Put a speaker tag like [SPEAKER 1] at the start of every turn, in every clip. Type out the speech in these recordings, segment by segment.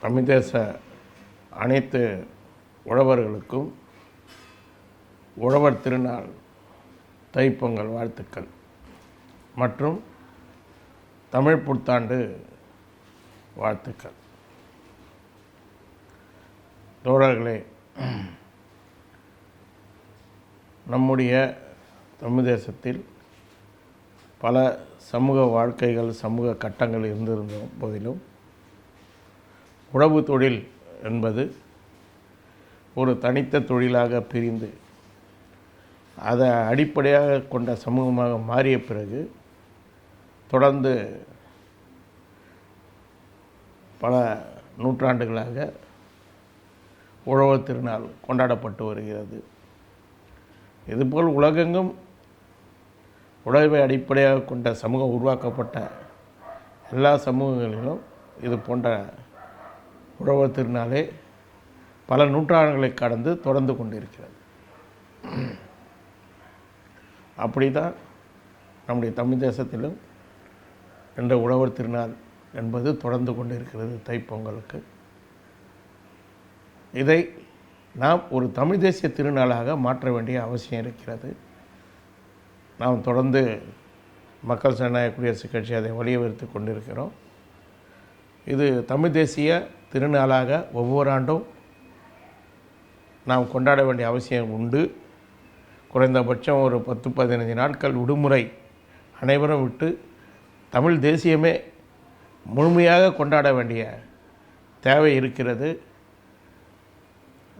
[SPEAKER 1] தமிழ் தேச அனைத்து உழவர்களுக்கும் உழவர் திருநாள் தைப்பொங்கல் வாழ்த்துக்கள். மற்றும் தமிழ் புத்தாண்டு வாழ்த்துக்கள். தோழர்களே நம்முடைய தமிழ் தேசத்தில் பல சமூக வாழ்க்கைகள் சமூக கட்டங்கள் இருந்திருந்த போதிலும் உழவு தொழில் என்பது ஒரு தனித்த தொழிலாக பிரிந்து அதை அடிப்படையாக கொண்ட சமூகமாக மாறிய பிறகு தொடர்ந்து பல நூற்றாண்டுகளாக உழவர் திருநாள் கொண்டாடப்பட்டு வருகிறது. இதுபோல் உலகெங்கும் உழவை அடிப்படையாக கொண்ட சமூகம் உருவாக்கப்பட்ட எல்லா சமூகங்களிலும் இது போன்ற உழவர் திருநாளே பல நூற்றாண்டுகளை கடந்து தொடர்ந்து கொண்டிருக்கிறது. அப்படி தான் நம்முடைய தமிழ் தேசத்திலும் என்ற உழவர் திருநாள் என்பது தொடர்ந்து கொண்டிருக்கிறது தைப்பொங்கலுக்கு. இதை நாம் ஒரு தமிழ் தேசிய திருநாளாக மாற்ற வேண்டிய அவசியம் இருக்கிறது. நாம் தொடர்ந்து மக்கள் ஜனநாயக குடியரசுக் கட்சி அதை வலியுறுத்தி கொண்டிருக்கிறோம். இது தமிழ் தேசிய திருநாளாக ஒவ்வொரு ஆண்டும் நாம் கொண்டாட வேண்டிய அவசியம் உண்டு. குறைந்தபட்சம் ஒரு பத்து பதினைஞ்சு நாட்கள் விடுமுறை அனைவரும் விட்டு தமிழ் தேசியமே முழுமையாக கொண்டாட வேண்டிய தேவை இருக்கிறது.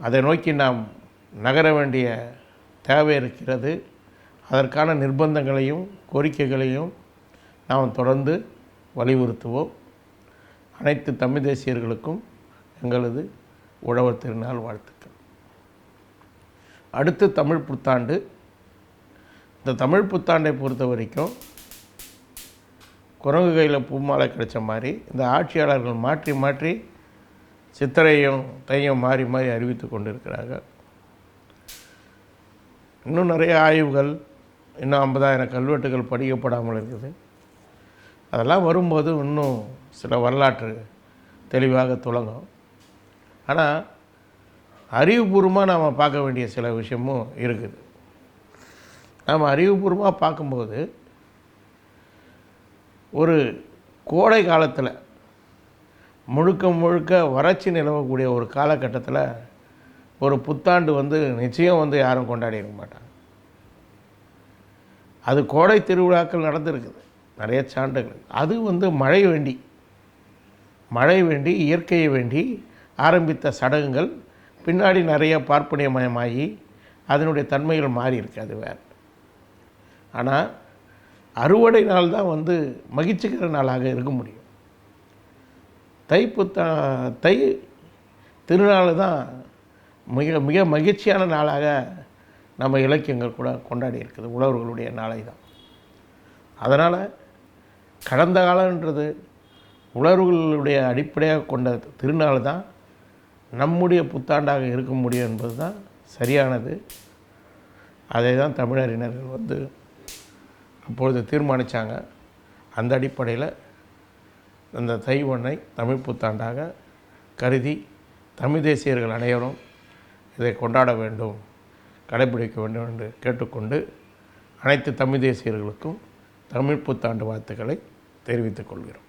[SPEAKER 1] அதை நோக்கி நாம் நகர வேண்டிய தேவை இருக்கிறது. அதற்கான நிர்பந்தங்களையும் கோரிக்கைகளையும் நாம் தொடர்ந்து வலியுறுத்துவோம். அனைத்து தமிழ் தேசியர்களுக்கும் எங்களது உழவர் திருநாள் வாழ்த்துக்கள். அடுத்து தமிழ் புத்தாண்டு. இந்த தமிழ் புத்தாண்டை பொறுத்த வரைக்கும் குரங்கு கையில் பூமாலை கிடைச்ச மாதிரி இந்த ஆட்சியாளர்கள் மாற்றி மாற்றி சித்திரையும் தையும் மாறி மாறி அறிவித்து கொண்டிருக்கிறாங்க இன்னும் நிறைய ஆய்வுகள் இன்னும் ஐம்பதாயிரம் கல்வெட்டுகள் படிக்கப்படாமல் இருக்குது. அதெல்லாம் வரும்போது இன்னும் சில வரலாற்று தெளிவாக துளங்கும் ஆனால் அறிவுபூர்வமாக நாம் பார்க்க வேண்டிய சில விஷயமும் இருக்குது. நாம் அறிவுபூர்வமாக பார்க்கும்போது ஒரு கோடை காலத்தில் முழுக்க முழுக்க வறட்சி நிலவக்கூடிய ஒரு காலகட்டத்தில் ஒரு புத்தாண்டு வந்து நிச்சயம் வந்து யாரும் கொண்டாடி இருக்க மாட்டாங்க. அது கோடை திருவிழாக்கள் நடந்திருக்குது. நிறைய சான்றுகள். அது வந்து மழை வேண்டி மழை வேண்டி இயற்கையை வேண்டி ஆரம்பித்த சடங்குகள் பின்னாடி நிறைய பார்ப்பனியமயமாகி அதனுடைய தன்மைகள் மாறி இருக்கு அது வேறு. ஆனால் அறுவடை நாள் தான் வந்து மகிழ்ச்சிக்கிற நாளாக இருக்க முடியும். தை புத்தா தை திருநாள் தான் மிக மிக மகிழ்ச்சியான நாளாக நம்ம இலக்கியங்கள் கூட கொண்டாடி இருக்குது உழவர்களுடைய நாளை தான். அதனால் கடந்த காலன்றது உணர்வுகளுடைய அடிப்படையாக கொண்ட திருநாள் தான் நம்முடைய புத்தாண்டாக இருக்க முடியும் என்பது தான் சரியானது. அதை தான் தமிழறிஞர்கள் வந்து அப்பொழுது தீர்மானித்தாங்க அந்த அடிப்படையில் அந்த தை ஒன்றை தமிழ் புத்தாண்டாக கருதி தமிழ் தேசியர்கள் அனைவரும் இதை கொண்டாட வேண்டும் கடைபிடிக்க வேண்டும் என்று கேட்டுக்கொண்டு அனைத்து தமிழ் தேசியர்களுக்கும் தமிழ் புத்தாண்டு வாழ்த்துக்களை தெரிவித்துக் கொள்கிறோம்.